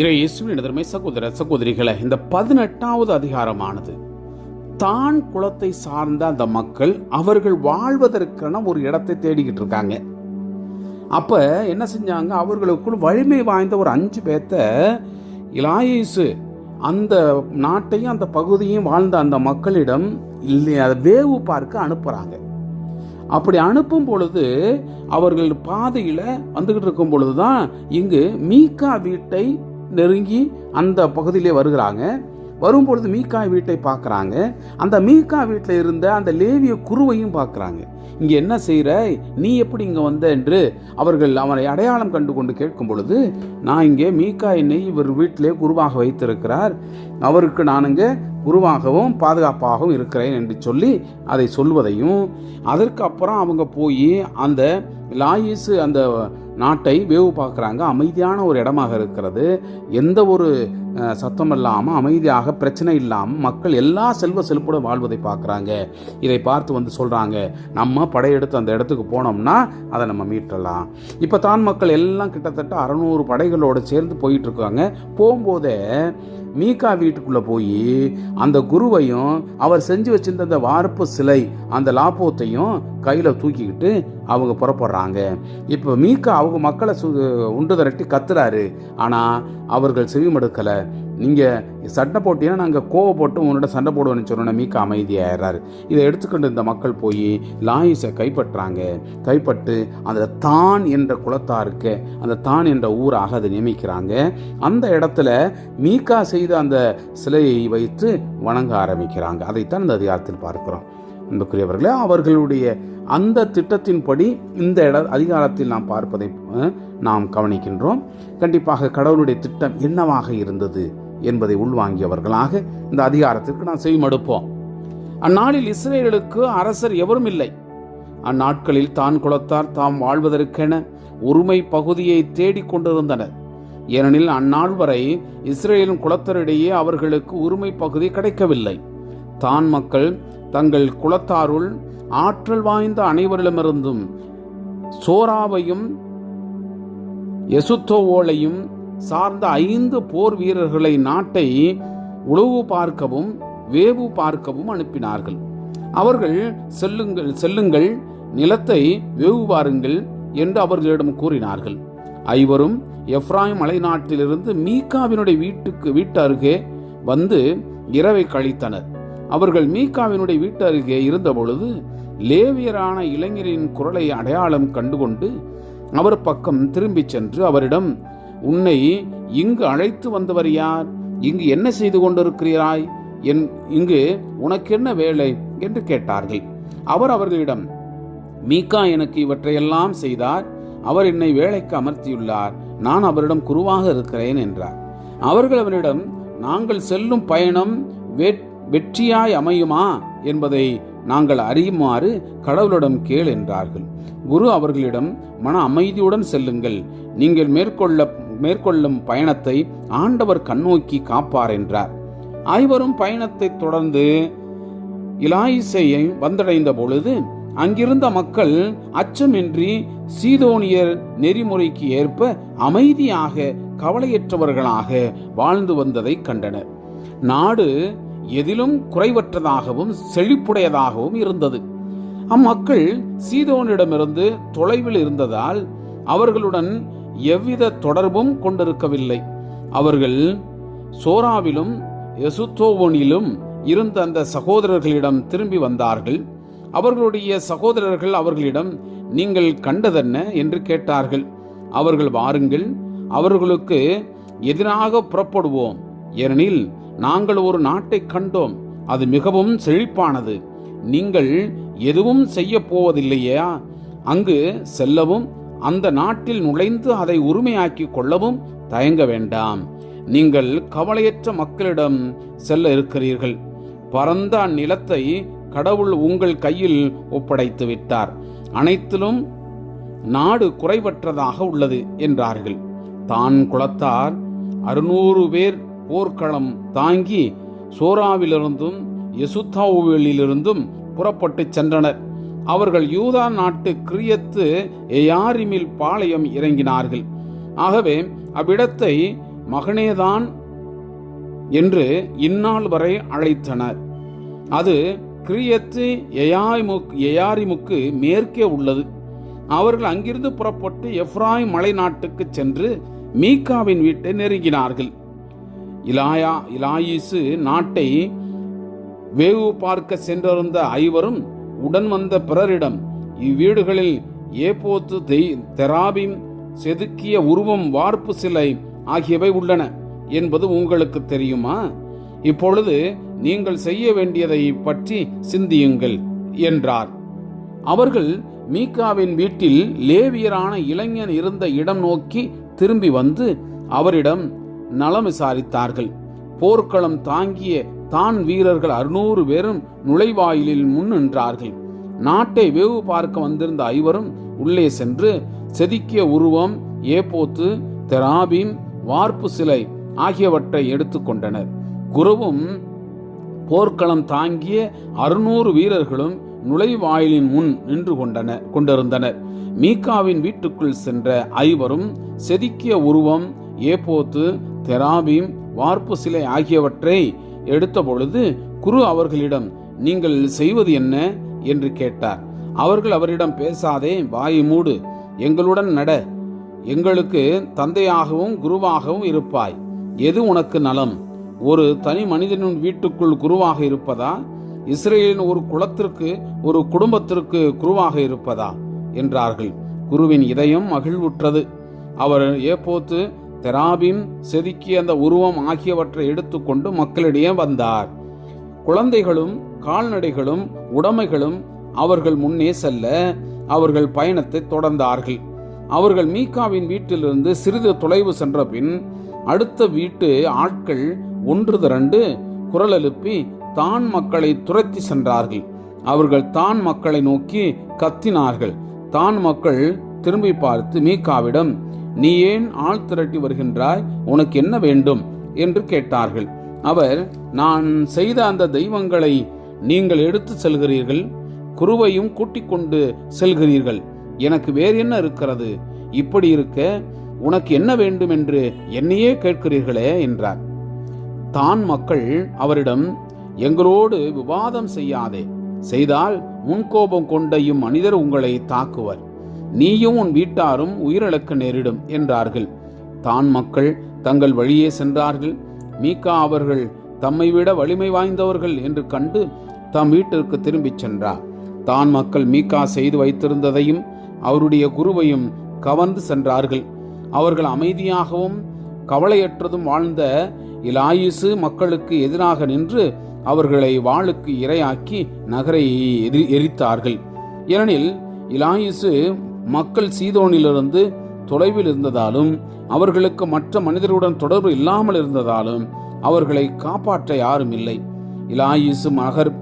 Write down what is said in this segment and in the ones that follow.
இறை இயேசுவின் சகோதர சகோதரிகளை இந்த பதினெட்டாவது அதிகாரமானது. தான் குலத்தை சார்ந்த அந்த மக்கள் அவர்கள் வாழ்வதற்கான ஒரு இடத்தை தேடிக்கிட்டு இருக்காங்க. அப்ப என்ன செஞ்சாங்க? அவர்களுக்குள் வலிமை வாய்ந்த ஒரு அஞ்சு பேத்த இலாயேசு அந்த நாட்டையும் அந்த பகுதியும் வாழ்ந்த அந்த மக்களிடம் இல்லை அதை வேவு பார்க்க அனுப்புறாங்க. அப்படி அனுப்பும் பொழுது அவர்கள் பாதையில் வந்துகிட்டு இருக்கும் பொழுது தான் இங்கு மீகா வீட்டை நெருங்கி அந்த பகுதியிலே வருகிறாங்க. வரும்பொழுது மீகா வீட்டை பார்க்குறாங்க. அந்த மீக்கா வீட்டில் இருந்த அந்த லேவிய குருவையும் பார்க்குறாங்க. இங்கே என்ன செய்கிற நீ எப்படி இங்கே வந்த என்று அவர்கள் அவனை அடையாளம் கண்டு கொண்டு கேட்கும் பொழுது நான் இங்கே மீகா என்னை இவர் வீட்டிலே குருவாக வைத்திருக்கிறார். அவருக்கு நான் இங்கே குருவாகவும் பாதுகாப்பாகவும் இருக்கிறேன் என்று சொல்லி அதை சொல்வதையும் அதற்கு அப்புறம் அவங்க போய் அந்த லாயிஸு அந்த நாட்டை வேவு பார்க்குறாங்க. அமைதியான ஒரு இடமாக இருக்கிறது. எந்த ஒரு சத்தம் இல்லாமல் அமைதியாக பிரச்சனை இல்லாமல் மக்கள் எல்லா செல்வ செழிப்புடன் வாழ்வதை பார்க்குறாங்க. இதை பார்த்து வந்து சொல்கிறாங்க நம்ம படையெடுத்து அந்த இடத்துக்கு போனோம்னா அதை நம்ம மீட்டலாம். இப்போ தான் மக்கள் எல்லாம் கிட்டத்தட்ட அறநூறு படைகளோடு சேர்ந்து போயிட்டுருக்காங்க. போகும்போதே மீகா வீட்டுக்குள்ளே போய் அந்த குருவையும் அவர் செஞ்சு வச்சிருந்த அந்த வார்ப்பு சிலை அந்த லாபோத்தையும் கையில் தூக்கிக்கிட்டு அவங்க புறப்படுறாங்க. இப்போ மீகா அவங்க மக்களை சு உண்டு திரட்டி கத்துறாரு. ஆனால் அவர்கள் செவிமடுக்கலை. நீங்கள் சண்டை போட்டீங்கன்னா நாங்கள் கோவப்பட்டு உன்னோட சண்டை போடுவோம்னு சொன்னோன்னே மீக்க அமைதியாயிடுறாரு. இதை எடுத்துக்கொண்டு இந்த மக்கள் போய் லாயிஸை கைப்பற்றாங்க. கைப்பட்டு அந்த தான் என்ற குலத்தாருக்கு அந்த தான் என்ற ஊராக அதை நியமிக்கிறாங்க. அந்த இடத்துல மீக்கா செய்த அந்த சிலையை வைத்து வணங்க ஆரம்பிக்கிறாங்க. அதைத்தான் இந்த அதிகாரத்தில் பார்க்கிறோம். அன்புக்குரியவர்களே அவர்களுடைய அந்த திட்டத்தின்படி இந்த இட அதிகாரத்தில் நாம் பார்ப்பதை நாம் கவனிக்கின்றோம். கண்டிப்பாக கடவுளுடைய திட்டம் என்னவாக இருந்தது? என்பதை உள்வாங்கியவர்களாக இந்த அதிகாரத்திற்கு நாம் செய்மடுப்போம் அந்நாளில் இஸ்ரேலுக்கு அரசர் எவரும் இல்லை. அந்நாட்களில் தான் குலத்தார் தாம் வாழ்வதற்கென உரிமை பகுதியை தேடிக் கொண்டிருந்தனர். ஏனெனில் அந்நாள் வரை இஸ்ரேலின் குலத்தரிடையே அவர்களுக்கு உரிமை பகுதி கிடைக்கவில்லை. தான் மக்கள் தங்கள் குலத்தாருள் ஆற்றல் வாய்ந்த அனைவரிடமிருந்தும் சோராவையும் எசுத்தோவோலையும் சார்ந்த ஐந்து போர் வீரர்களை நாட்டை உளவு பார்க்கவும் வேவு பார்க்கவும் அனுப்பினார்கள். அவர்கள் செல்லுங்கள் செல்லுங்கள் நிலத்தை வேவு பாருங்கள் என்று அவர்களிடம் கூறினார்கள். ஐவரும் எஃப்ராயிம் மலைநாட்டிலிருந்து மீகாவினுடைய வீட்டுக்கு வீட்டு அருகே வந்து இரவை கழித்தனர். அவர்கள் மீகாவினுடைய வீட்டு அருகே இருந்தபொழுது லேவியரான இளைஞரின் குரலை அடையாளம் கண்டுகொண்டு அவர் பக்கம் திரும்பிச் சென்று அவரிடம் உன்னை இங்கு அழைத்து வந்தவர் யார்? இங்கு என்ன செய்து கொண்டிருக்கிறாய் என் இங்கு உனக்கென்ன வேலை? என்று கேட்டார்கள். அவர் அவர்களிடம் மீகா எனக்கு இவற்றையெல்லாம் செய்தார். அவர் என்னை வேலைக்கு அமர்த்தியுள்ளார். நான் அவரிடம் குருவாக இருக்கிறேன் என்றார். அவர்கள் அவரிடம் நாங்கள் செல்லும் பயணம் வெட்- வெற்றியாய் அமையுமா? என்பதை நாங்கள் அறியுமாறு கடவுளிடம் கேள் என்றார்கள். குரு அவர்களிடம் மன அமைதியுடன் செல்லுங்கள். நீங்கள் மேற்கொள்ள மேற்கொள்ளும் பயணத்தை ஆண்டவர் கண்ணோக்கி காப்பார் என்றார். ஐவரும் பயணத்தை தொடர்ந்து இலாயிசையை வந்தடைந்த பொழுது அங்கிருந்த மக்கள் அச்சமின்றி சீதோனியர் நெறிமுறைக்கு ஏற்ப அமைதியாக கவலையற்றவர்களாக வாழ்ந்து வந்ததை கண்டனர். நாடு எதிலும் குறைவற்றதாகவும் செழிப்புடையதாகவும் இருந்தது. அம்மக்கள் சீதோனிடமிருந்து தொலைவில் இருந்ததால் அவர்களுடன் எவ்வித தொடர்பும் கொண்டிருக்கவில்லை. அவர்கள் சோராவிலும் எசுத்தோவோனிலும் இருந்த அந்த சகோதரர்களிடம் திரும்பி வந்தார்கள். அவர்களுடைய சகோதரர்கள் அவர்களிடம் நீங்கள் கண்டதென்ன? என்று கேட்டார்கள். அவர்கள் வாருங்கள் அவர்களுக்கு எதிராக புறப்படுவோம். ஏனெனில் நாங்கள் ஒரு நாட்டை கண்டோம். அது மிகவும் செழிப்பானது. நீங்கள் எதுவும் செய்ய போவதில்லையா? அங்கு செல்லவும் அந்த நாட்டில் நுழைந்து அதை உரிமையாக்கி கொள்ளவும் தயங்க வேண்டாம். நீங்கள் கவலையற்ற மக்களிடம் செல்ல இருக்கிறீர்கள். பரந்த அந்நிலத்தை கடவுள் உங்கள் கையில் ஒப்படைத்து விட்டார். அனைத்திலும் நாடு குறைவற்றதாக உள்ளது என்றார்கள். தான் குலத்தார் அறுநூறு பேர் போர்க்களம் தாங்கி சோராவிலிருந்தும் எசுத்தாவுவிலிருந்தும் புறப்பட்டுச் சென்றனர். அவர்கள் யூதா நாட்டு கிரியத்து எயாரிமில் பாளையம் இறங்கினார்கள். ஆகவே அவ்விடத்தை மகனேதான் என்று இந்நாள் வரை அழைத்தனர். அது கிரியத்து எயாய்முக் எயாரிமுக்கு மேற்கே உள்ளது. அவர்கள் அங்கிருந்து புறப்பட்டு எஃப்ராய் மலை நாட்டுக்கு சென்று மீகாவின் வீட்டை நெருங்கினார்கள். இலாயா இலாயிசு நாட்டை வேவு பார்க்க சென்றிருந்த ஐவரும் உடன் வந்த பிறரிடம் இவ்வீடுகளில் ஏபோத்து தெய் தெராபிம் செதுக்கிய உருவம் வார்ப்பு சிலை ஆகியவை உள்ளன என்பது உங்களுக்கு தெரியுமா? இப்பொழுது நீங்கள் செய்ய வேண்டியதை பற்றி சிந்தியுங்கள் என்றார். அவர்கள் மீகாவின் வீட்டில் லேவியரான இளைஞன் இருந்த இடம் நோக்கி திரும்பி வந்து அவரிடம் நலம் விசாரித்தார்கள். போர்க்களம் தாங்கிய தான் வீரர்கள் அறுநூறு பேரும் நுழைவாயிலில் முன் நின்றார்கள். நாட்டை வேவு பார்க்க வந்திருந்த ஐவரும் உள்ளே சென்று செதுக்கிய உருவம் ஏபோத்து தெராபீம் வார்ப்பு சிலை ஆகியவற்றை எடுத்துக்கொண்டனர் குருவும் போர்க்களம் தாங்கிய அறுநூறு வீரர்களும் நுழைவாயிலின் முன் நின்று கொண்டன கொண்டிருந்தனர். மீகாவின் வீட்டுக்குள் சென்ற ஐவரும் செதுக்கிய உருவம் ஏப்போத்து தெராபீம் வார்ப்பு சிலை ஆகியவற்றை எடுத்தபொழுது குரு அவர்களிடம் நீங்கள் செய்வது என்ன? என்று கேட்டார். அவர்கள் அவரிடம் பேசாதே வாய் மூடு எங்களுடன் நட. எங்களுக்கு தந்தையாகவும் குருவாகவும் இருப்பாய். எது உனக்கு நலம்? ஒரு தனி மனிதனின் வீட்டுக்குள் குருவாக இருப்பதா? இஸ்ரேலின் ஒரு குலத்திற்கு ஒரு குடும்பத்திற்கு குருவாக இருப்பதா? என்றார்கள். குருவின் இதயம் மகிழ்வுற்றது. அவர் ஏப்போத்து தெராபிம் செதுக்கிய அந்த உருவம் ஆகியவற்றை எடுத்துக்கொண்டு மக்களிடையே வந்தார். குழந்தைகளும் கால்நடைகளும் உடைமைகளும் அவர்கள் முன்னே செல்ல அவர்கள் பயணத்தை தொடர்ந்தார்கள். அவர்கள் மீகாவின் வீட்டிலிருந்து சிறிது தொலைவு சென்ற பின் அடுத்த வீட்டு ஆட்கள் ஒன்று திரண்டு குரல் எழுப்பி தான் மக்களை துரத்தி சென்றார்கள். அவர்கள் தான் மக்களை நோக்கி கத்தினார்கள். தான் மக்கள் திரும்பி பார்த்து மீகாவிடம் நீ ஏன் ஆள் திரட்டி வருகின்றாய்? உனக்கு என்ன வேண்டும்? என்று கேட்டார்கள். அவர் நான் செய்த அந்த தெய்வங்களை நீங்கள் எடுத்து செல்கிறீர்கள் குருவையும் கூட்டிக் கொண்டு செல்கிறீர்கள். எனக்கு வேறு என்ன இருக்கிறது? இப்படி இருக்க உனக்கு என்ன வேண்டும் என்று என்னையே கேட்கிறீர்களே என்றார். தான் மக்கள் அவரிடம் எங்களோடு விவாதம் செய்யாதே. செய்தால் முன்கோபம் கொண்ட இம்மனிதர் உங்களை தாக்குவர். நீயும் உன் வீட்டாரும் உயிரிழக்க நேரிடும் என்றார்கள். தான் மக்கள் தங்கள் வழியே சென்றார்கள். மீகா அவர்கள் தம்மை விட வலிமை வாய்ந்தவர்கள் என்று கண்டு தம் வீட்டிற்கு திரும்பிச் சென்றார் தான் மக்கள் மீகா செய்து வைத்திருந்ததையும் அவருடைய குருவையும் கவர்ந்து சென்றார்கள். அவர்கள் அமைதியாகவும் கவலையற்றதும் வாழ்ந்த இலாயுசு மக்களுக்கு எதிராக நின்று அவர்களை வாளுக்கு இரையாக்கி நகரை எரி எரித்தார்கள். ஏனெனில் இலாயுசு மக்கள் சீதோனிலிருந்து தொலைவில் இருந்ததாலும் அவர்களுக்கு மற்ற மனிதர்களுடன் தொடர்பு இல்லாமல் இருந்ததாலும் அவர்களை காப்பாற்ற யாரும் இல்லை. இலாயிசு மகர்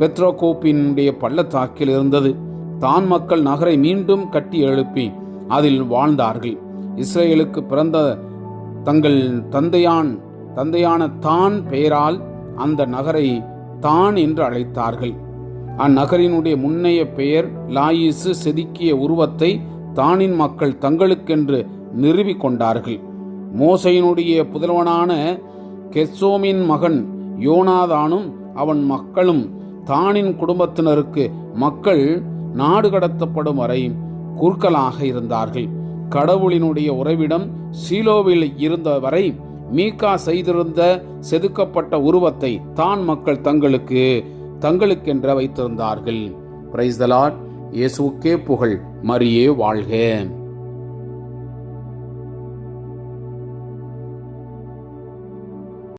பெத்ரோகோப்பினுடைய பள்ளத்தாக்கில் இருந்தது. தான் மக்கள் நகரை மீண்டும் கட்டி எழுப்பி அதில் வாழ்ந்தார்கள். இஸ்ரேலுக்கு பிறந்த தங்கள் தந்தையான் தந்தையான தான் பெயரால் அந்த நகரை தான் என்று அழைத்தார்கள். அந்நகரினுடைய முன்னைய பெயர் லாயிசு செதுக்கிய உருவத்தை தானின் மக்கள் தங்களுக்கென்று நிறுவிக்கொண்டார்கள் மோசையினுடைய புதல்வனான கெசோமின் மகன் யோனாதானும் அவன் மக்களும் தானின் குடும்பத்தினருக்கு மக்கள் நாடு கடத்தப்படும் வரை குறுக்கலாக இருந்தார்கள். கடவுளினுடைய உறவிடம் சீலோவில் இருந்த வரை மீகா செய்திருந்த செதுக்கப்பட்ட உருவத்தை தான் மக்கள் தங்களுக்கு தங்களுக்கென்ற வைத்திருந்தார்கள் பிரைஸ் இயேசுக்கே புகழ். மரியே வாழ்க.